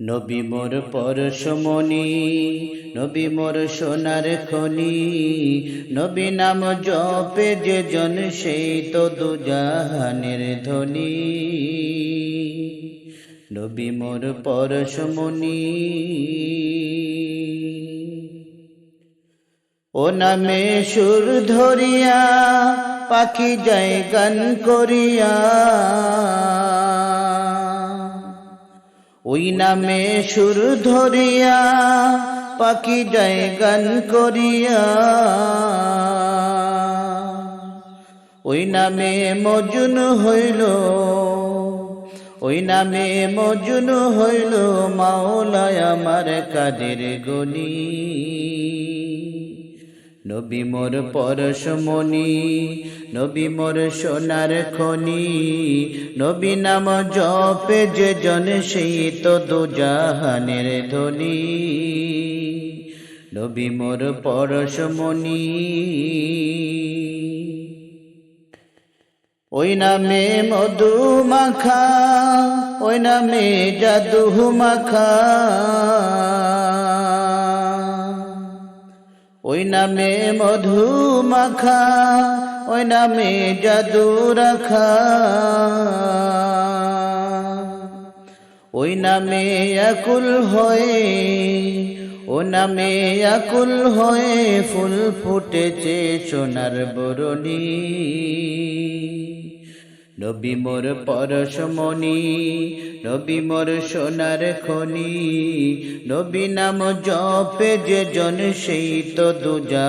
নবী মোর পরশমণি, নবী মোর সোনার খনি। নবী নাম জপে যে জন সেই তো দু জাহানের ধ্বনি নবী মোর পরশমণি, ও নামে সুর ধরিয়া, পাখি যায় গান করিয়া। ওই নামে সুর ধরিয়া, পাখি যায় গান করিয়া। ওই নামে মজুন হইল, ওই নামে মজুন হইল মাওলায় আমার কাদের গনি নবী মোর পরশমণি, নবী মোর সোনার খনি, নবী নাম জপে যে জন সেই তো দু জাহানের ধ্বনি। নবী মোর পরশমণি, ওই নামে মধু মাখা, ওই নামে জাদু মাখা। ওই নামে মধু মাখা ওই নামে জাদু রাখা ওই নামে আকুল হয়ে ও নামে আকুল হয়ে ফুল ফুটেছে সোনার বরণী। নবী মোর পরশমণি নবী মোর সোনার খনি, নবী নাম জপে যে জন সেই তো দুজা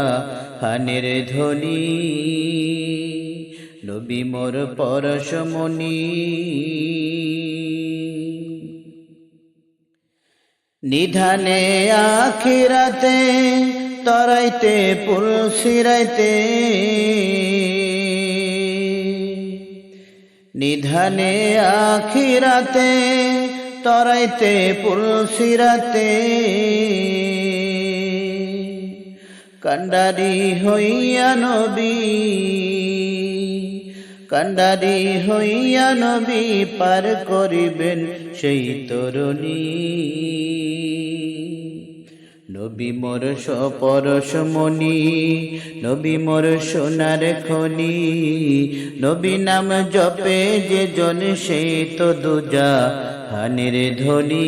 হানের ধ্বনি। নবী মোর পরশমণি নিধানে আখিরাতে, তরাইতে, পুল সিরাইতে নিধানে আখিরাতে, তরাইতে পুল সিরাতে কান্ডারি হইয়া নবী কান্ডারি হইয়া নবী পার করিবেন সেই তরুণী। নবী মোর সপরশমণি নবী মোর সোনার খনি, নবী নাম জপে যে জন সেই তো দুজা হানের ধ্বনি।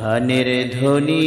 ধানের ধ্বনি।